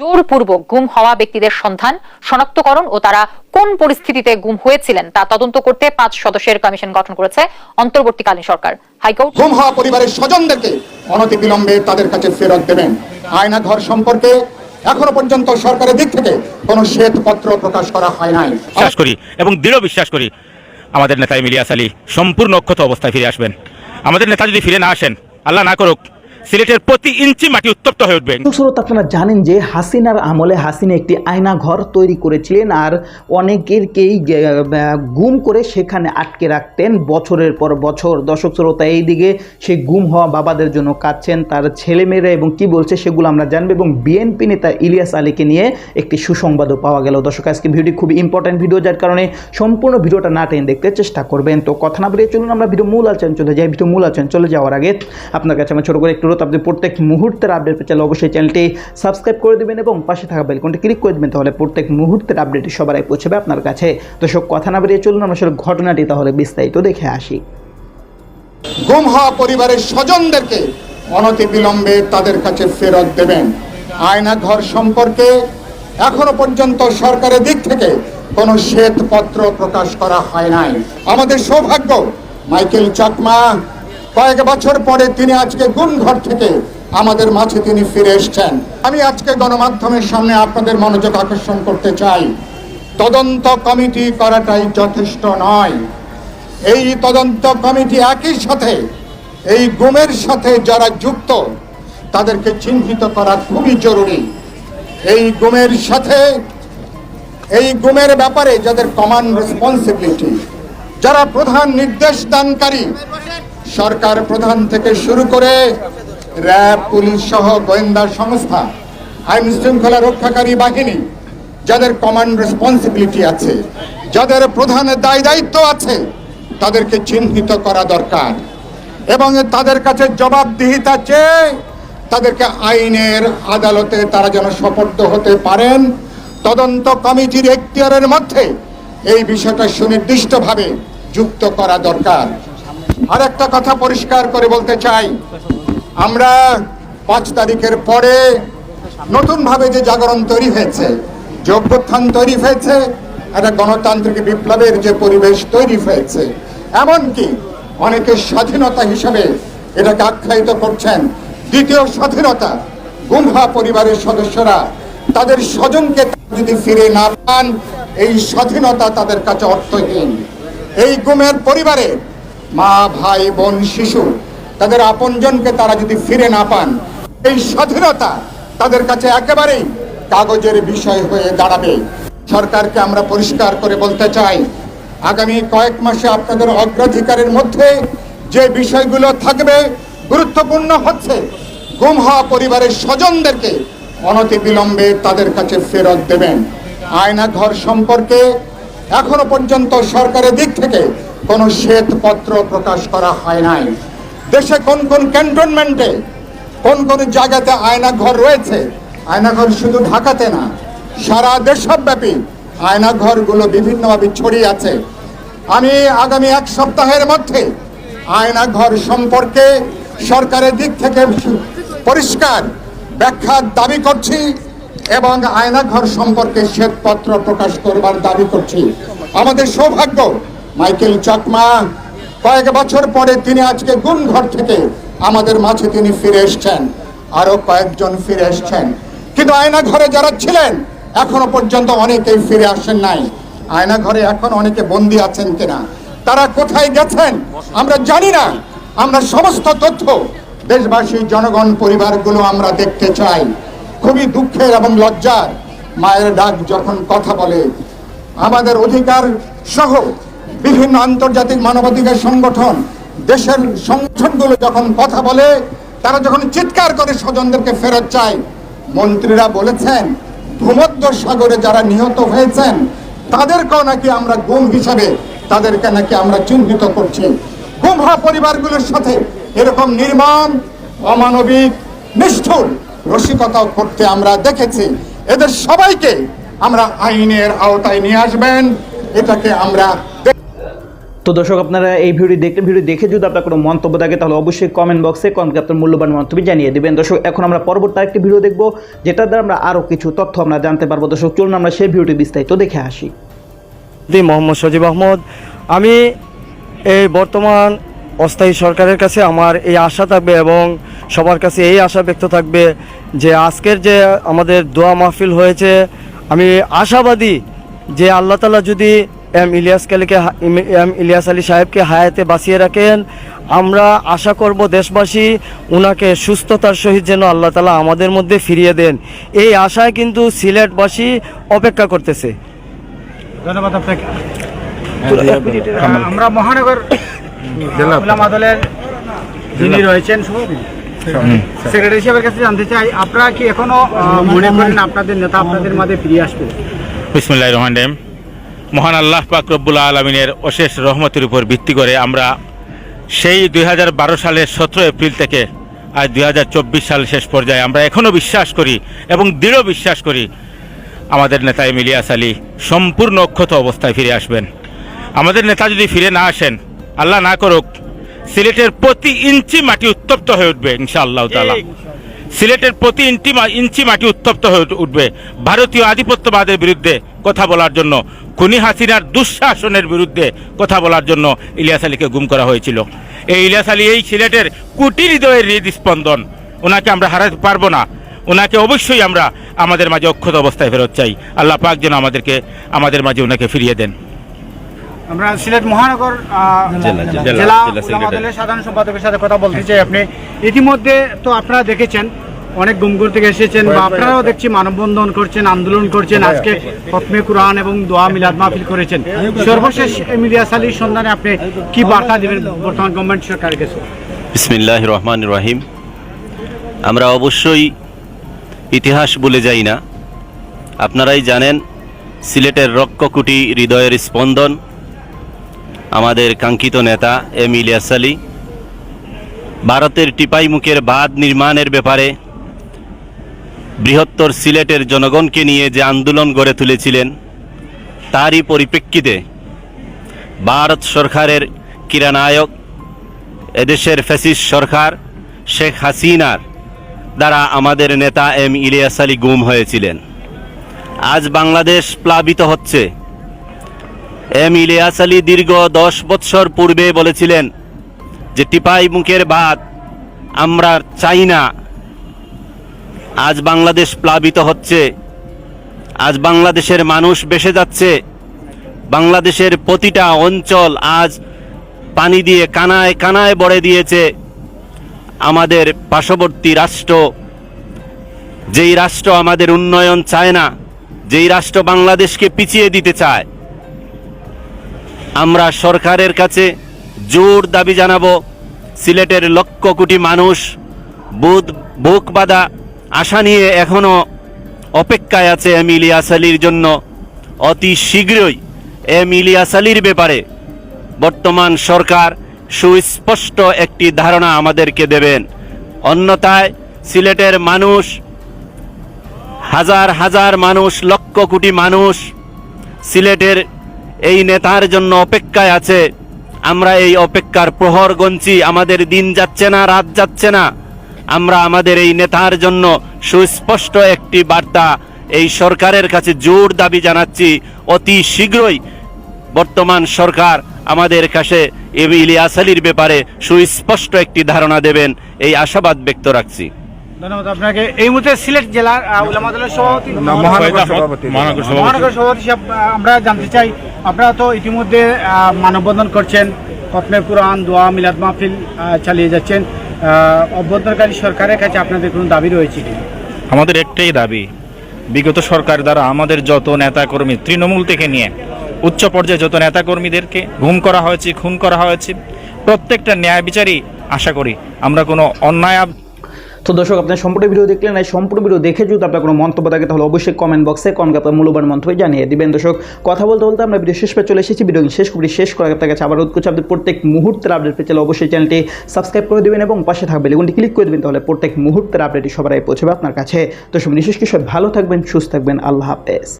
জোরপূর্বক গুম হওয়া ব্যক্তিদের সন্ধান শনাক্তকরণ ও তারা কোন পরিস্থিতিতে গুম হয়েছিলেন তা তদন্ত করতে পাঁচ সদস্যের কমিশন গঠন করেছে অন্তর্বর্তীকালীন সরকার। হাইকোর্ট গুম হওয়া পরিবারের স্বজনদেরকে অনতিবিলম্বে তাদের কাছে ফেরত দেবেন। আয়না ঘর সম্পর্কে এখনও পর্যন্ত সরকারের দিক থেকে কোনো শ্বেতপত্র প্রকাশ করা হয় নাই। বিশ্বাস করি এবং দৃঢ় বিশ্বাস করি আমাদের নেতা ইলিয়াস আলী সম্পূর্ণ অক্ষত অবস্থায় ফিরে আসবেন। আমাদের নেতা যদি ফিরে না আসেন আল্লাহ না করুক সিলেটের প্রতি ইঞ্চি মাটি উত্তপ্ত হয়ে উঠবে। স্রোত আপনারা জানেন যে হাসিনার আমলে হাসিনা একটি আয়না ঘর তৈরি করেছিলেন আর অনেকেরকেই গুম করে সেখানে আটকে রাখতেন বছরের পর বছর। দর্শক, শ্রোতা, এইদিকে সেই গুম হওয়া বাবাদের জন্য কাঁদছেন তার ছেলেমেয়েরা এবং কি বলছে সেগুলো আমরা জানব এবং বিএনপি নেতা ইলিয়াস আলীকে নিয়ে একটি সুসংবাদও পাওয়া গেল। দর্শক, আজকে ভিডিও খুবই ইম্পর্ট্যান্ট ভিডিও যার কারণে সম্পূর্ণ ভিডিওটা না টেনে দেখতে চেষ্টা করবেন। তো কথা না বেরিয়ে চলুন, আমরা ভিডিও মূল আলোচনা চলে যাই। ভিডিও মূল আলোচনা চলে যাওয়ার আগে আপনার কাছে আমার ছোটো করে একটু অনুরোধ, আপনি প্রত্যেক মুহূর্তের আপডেট পেতে চাইলে অবশ্যই চ্যানেলটি সাবস্ক্রাইব করে দেবেন এবং পাশে থাকা বেলকনটি ক্লিক করে দেবেন, তাহলে প্রত্যেক মুহূর্তের আপডেটটি সবার আগে পৌঁছবে আপনার কাছে। তো সব কথা না বেরিয়ে চলুন, আমরা আসলে ঘটনাটি তাহলে বিস্তারিত দেখে আসি। গুম হওয়া পরিবারের স্বজনদেরকে অনতিবিলম্বে তাদের কাছে ফেরত দেবেন। আয়না ঘর সম্পর্কে এখনও পর্যন্ত সরকারের দিক থেকে কোনো শ্বেতপত্র প্রকাশ করা হয় নাই। আমাদের সৌভাগ্য, মাইকেল চাকমা কয়েক বছর পরে তিনি আজকে গুম ঘর থেকে আমাদের মাঝে তিনি ফিরে এসছেন। আমি আজকে গণমাধ্যমের সামনে আপনাদের মনোযোগ আকর্ষণ করতে চাই। তদন্ত কমিটি করাটাই যথেষ্ট নয়। এই তদন্ত কমিটি একই সাথে, এই গুমের সাথে যারা যুক্ত, তাদেরকে চিহ্নিত করা খুবই জরুরি। এই গুমের সাথে, এই গুমের ব্যাপারে যাদের কমান রেসপন্সিবিলিটি যারা প্রধান নির্দেশ দানকারী সরকার প্রধান থেকে শুরু করে র্যাব, পুলিশ সহ গোয়েন্দা সংস্থা, আইন শৃঙ্খলা রক্ষাকারী বাহিনী, যাদের কমান্ড রেসপন্সিবিলিটি আছে, যাদের প্রধান দায় দায়িত্ব আছে, তাদেরকে চিহ্নিত করা দরকার। এবং তাদের কাছে জবাবদিহিতা চেয়ে তাদেরকে আইনের আদালতে তারা যেন সপর্দ হতে পারেন, তদন্ত কমিটির এখতিয়ারের মধ্যে এই বিষয়টা সুনির্দিষ্টভাবে যুক্ত করা দরকার। আর একটা কথা পরিষ্কার করে বলতে চাই। আমরা পাঁচ তারিখের পরে নতুনভাবে যে জাগরণ তৈরি হয়েছে, যে অভ্যুত্থান তৈরি হয়েছে একটা গণতান্ত্রিক বিপ্লবের যে পরিবেশ তৈরি হয়েছে, এমনকি অনেকে স্বাধীনতা হিসেবে এটাকে আখ্যায়িত করছেন। দ্বিতীয় স্বাধীনতা, গুমহা পরিবারের সদস্যরা তাদের স্বজনকে যদি ফিরে না পান, এই স্বাধীনতা তাদের কাছে অর্থহীন। এই গুমের পরিবারে মা, ভাই, বোন, শিশু, তাদের আপনজনকে তারা যদি ফিরে না পান, এই স্বাধীনতা তাদের কাছে একেবারেই কাগজের বিষয় হয়ে দাঁড়াবে। সরকারকে আমরা পরিষ্কার করে বলতে চাই, আগামী কয়েক মাসে আপনাদের অগ্রাধিকারের মধ্যে যে বিষয়গুলো থাকবে গুরুত্বপূর্ণ হচ্ছে, গুম হওয়া পরিবারের স্বজনদেরকে অনতিবিলম্বে তাদের কাছে ফেরত দেবেন। আয়না ঘর সম্পর্কে এখনও পর্যন্ত সরকারের দিক থেকে কোনো শ্বেতপত্র প্রকাশ করা হয় নাই। দেশে কোন কোন ক্যান্টনমেন্টে, কোন কোন জায়গাতে আয়না ঘর রয়েছে আয়না ঘর শুধু ঢাকাতে না, সারা দেশব্যাপী আয়না ঘরগুলো বিভিন্নভাবে ছড়িয়ে আছে। আমি আগামী এক সপ্তাহের মধ্যে আয়না ঘর সম্পর্কে সরকারের দিক থেকে পরিষ্কার ব্যাখ্যার দাবি করছি এবং আয়না ঘর সম্পর্কে শ্বেতপত্র প্রকাশ করবার দাবি করছি। আমাদের সৌভাগ্য মাইকেল চাকমা। কয়েক বছর পরে তিনি আজকে গুম ঘর থেকে আমাদের মাঝে তিনি ফিরে এসছেন। আরও কয়েকজন ফিরে এসছেন। কিন্তু আয়না ঘরে যারা ছিলেন, এখনও পর্যন্ত অনেকেই ফিরে আসেন নাই। আয়না ঘরে এখন অনেকে বন্দি আছেন কিনা? তারা কোথায় গেছেন? আমরা জানি না। আমরা সমস্ত তথ্য দেশবাসী, জনগণ, পরিবারগুলো আমরা দেখতে চাই। খুবই দুঃখের এবং লজ্জার। মায়ের ডাক যখন কথা বলে, আমাদের অধিকার সহ বিভিন্ন আন্তর্জাতিক মানবাধিকার সংগঠন, দেশের সংগঠনগুলো যখন কথা বলে, তারা যখন চিৎকার করে স্বজনদেরকে ফেরত চায়, মন্ত্রীরা বলেছেন, ভূমধ্য সাগরে যারা নিহত হয়েছেন, তাদেরকেও নাকি আমরা গুম হিসাবে, তাদেরকে নাকি আমরা চিহ্নিত করছি। গুম হওয়া পরিবারগুলোর সাথে এরকম নির্মম, অমানবিক, নিষ্ঠুর রসিকতাও করতে আমরা দেখেছি। এদের সবাইকে আমরা আইনের আওতায় নিয়ে আসবেন, এটাকে আমরা তো দর্শক, আপনারা এই ভিডিও দেখতে ভিডিও দেখে যদি আপনার কোনো মন্তব্য থাকে, তাহলে অবশ্যই কমেন্ট বক্সে কমেন্ট আপনার মূল্যবান মন্তব্য জানিয়ে দেবেন। দর্শক, এখন আমরা পরবর্তী আরেকটি ভিডিও দেখব, যেটার দ্বারা আমরা আরও কিছু তথ্য আমরা জানতে পারব। দর্শক, চলুন আমরা সেই ভিডিওটি বিস্তারিত দেখে আসি। মোহাম্মদ সজিব আহমদ। আমি এই বর্তমান অস্থায়ী সরকারের কাছে আমার এই আশা থাকবে এবং সবার কাছে এই আশা ব্যক্ত থাকবে যে আজকের যে আমাদের দোয়া মাহফিল হয়েছে, আমি আশাবাদী যে আল্লাহ তালা যদি এম ইলিয়াস কালীকে এম ইলিয়াস আলী সাহেবকে হায়াতে বাঁচিয়ে রাখেন। আমরা আশা করব দেশবাসী ওনাকে সুস্থতার সহিত যেন আল্লাহ তালা আমাদের মধ্যে ফিরিয়ে দেন। এই আশায় কিন্তু সিলেটবাসী অপেক্ষা করতেছে। ধন্যবাদ আপনাকে। আমরা মহানগর দলের যিনি রয়েছেন সেক্রেটারি সাহেবের কাছে জানতে চাই আপনারা কি এখনও মনে করেন আপনাদের নেতা আপনাদের মাঝে ফিরে আসবে? বিসমুল্লাহ রহমান রহিম। মহান আল্লাহ পাক রব্বুল আলমিনের অশেষ রহমতের উপর ভিত্তি করে আমরা সেই দুই হাজার বারো সালের সতেরো এপ্রিল থেকে আজ দুই হাজার চব্বিশ সাল শেষ পর্যায়ে আমরা এখনও বিশ্বাস করি এবং দৃঢ় বিশ্বাস করি আমাদের নেতা ইলিয়াস আলী সম্পূর্ণ অক্ষত অবস্থায় ফিরে আসবেন। আমাদের নেতা যদি ফিরে না আসেন, আল্লাহ না করুক, সিলেটের প্রতি ইঞ্চি মাটি উত্তপ্ত হয়ে উঠবে ইনশাআল্লাহ তালা সিলেটের প্রতি ইঞ্চি ইঞ্চি মাটি উত্তপ্ত হয়ে উঠবে। ভারতীয় আধিপত্যবাদের বিরুদ্ধে কথা বলার জন্য, খুনি হাসিনার দুঃশাসনের বিরুদ্ধে কথা বলার জন্য ইলিয়াস আলীকে গুম করা হয়েছিল। এই ইলিয়াস আলী এই সিলেটের কোটি হৃদয়ের হৃদস্পন্দন। ওনাকে আমরা হারাতে পারব না। ওনাকে অবশ্যই আমরা আমাদের মাঝে অক্ষত অবস্থায় ফেরত চাই। আল্লাহ পাক যেন আমাদেরকে আমাদের মাঝে ওনাকে ফিরিয়ে দেন। আমরা সিলেট মহানগর জেলা-। দলের সাধারণ সম্পাদকের সাথে কথা বলতে চাই আপনি ইতিমধ্যে তো আপনারা দেখেছেন অনেক গুমগুর থেকে এসেছেন বা আপনারাও দেখছি মানববন্ধন করছেন আন্দোলন করছেন আজকে খতমে কুরআন এবং দোয়া মিলাদ মাহফিল করেছেন। সর্বশেষ মিলিয়াস আলীর সন্ধানে আপনি কি বার্তা দেবেন বর্তমান গভর্নমেন্ট সরকারের কাছে? বিসমিল্লাহ রহমান রহিম। আমরা অবশ্যই ইতিহাস বলে যাই না। আপনারাই জানেন সিলেটের রক্ককুটি হৃদয়ের স্পন্দন আমাদের কাঙ্ক্ষিত নেতা এম ইলিয়াস আলী ভারতের টিপাই মুখের বাঁধ নির্মাণের ব্যাপারে বৃহত্তর সিলেটের জনগণকে নিয়ে যে আন্দোলন গড়ে তুলেছিলেন, তারই পরিপ্রেক্ষিতে ভারত সরকারের কিরানায়ক এদেশের ফ্যাসিস্ট সরকার শেখ হাসিনার দ্বারা আমাদের নেতা এম ইলিয়াস আলী গুম হয়েছিলেন। আজ বাংলাদেশ প্লাবিত হচ্ছে। এম ইলিয়াস আলী দীর্ঘ দশ বৎসর পূর্বে বলেছিলেন যে, টিপাই মুখের বাদ, আমরা চাই না। আজ বাংলাদেশ প্লাবিত হচ্ছে। আজ বাংলাদেশের মানুষ বেসে যাচ্ছে। বাংলাদেশের প্রতিটা অঞ্চল আজ পানি দিয়ে কানায় কানায় বড়ে দিয়েছে। আমাদের পার্শ্ববর্তী রাষ্ট্র, যেই রাষ্ট্র আমাদের উন্নয়ন চায় না, যেই রাষ্ট্র বাংলাদেশকে পিছিয়ে দিতে চায় আমরা সরকারের কাছে জোর দাবি জানাব, সিলেটের লক্ষ কোটি মানুষ বুধ বুক বাঁধা আশা নিয়ে এখনও অপেক্ষায় আছে এম ইলিয়াস আলীর জন্য। অতি শীঘ্রই এম ইলিয়াস আলীর ব্যাপারে বর্তমান সরকার সুস্পষ্ট একটি ধারণা আমাদেরকে দেবেন। অন্যথায় সিলেটের মানুষ, হাজার হাজার মানুষ, লক্ষ কোটি মানুষ সিলেটের এই নেতার জন্য অপেক্ষায় আছে। আমরা এই অপেক্ষার প্রহর গঞ্চি আমাদের দিন যাচ্ছে না, রাত যাচ্ছে না। আমরা আমাদের এই নেতার জন্য সুস্পষ্ট একটি বার্তা, এই সরকারের কাছে জোর দাবি জানাচ্ছি, অতি শীঘ্রই বর্তমান সরকার আমাদের কাছে এম ইলিয়াস ব্যাপারে সুস্পষ্ট একটি ধারণা দেবেন, এই আশাবাদ ব্যক্ত রাখছি। ধন্যবাদ আপনাকে এই মুহূর্তে সিলেট জেলার সভাপতি। মহানগর সভাপতি। সাহেব আমরা জানতে চাই আপনারা তো ইতিমধ্যে মানববন্ধন করছেন খতমে কুরআন দোয়া মিলাদ মাহফিল চালিয়ে যাচ্ছেন আহ, অভ্যন্তরকারী সরকারের কাছে আপনাদের কোনো দাবি রয়েছে আমাদের একটাই দাবি বিগত সরকার দ্বারা আমাদের যত নেতাকর্মী তৃণমূল থেকে নিয়ে উচ্চ পর্যায়ে যত নেতাকর্মীদেরকে ঘুম করা হয়েছে খুন করা হয়েছে প্রত্যেকটা ন্যায় বিচারই আশা করি আমরা কোনো অন্যায় তো দর্শক আপনার সম্পূর্ণ ভিডিও দেখলেন এই সম্পূর্ণ ভিডিও দেখে যদি আপনার কোনো মন্তব্য থাকে, তাহলে অবশ্যই কমেন্ট বক্সে কমেন্ট আপনার মূল্যবান মন্তব্য জানিয়ে দিবেন। দর্শক, কথা বলতে বলতে আমরা ভিডিও শেষ পে চলে এসেছি। ভিডিও শেষ করে, শেষ করার আপনার কাছে আবার রোধ করছি আপনি প্রত্যেক মুহূর্তের আপডেট পেয়ে চলে অবশ্যই চ্যানেলটি সাবস্ক্রাইব করে দেবেন এবং পাশে থাকবে লেগুনটি ক্লিক করে দেবেন, তাহলে প্রত্যেক মুহূর্তের আপডেটটি আগে পৌঁছবে আপনার কাছে। তো সব বিশেষ কিশোর ভালো থাকবেন, সুস্থ থাকবেন, আল্লাহ হাফেজ।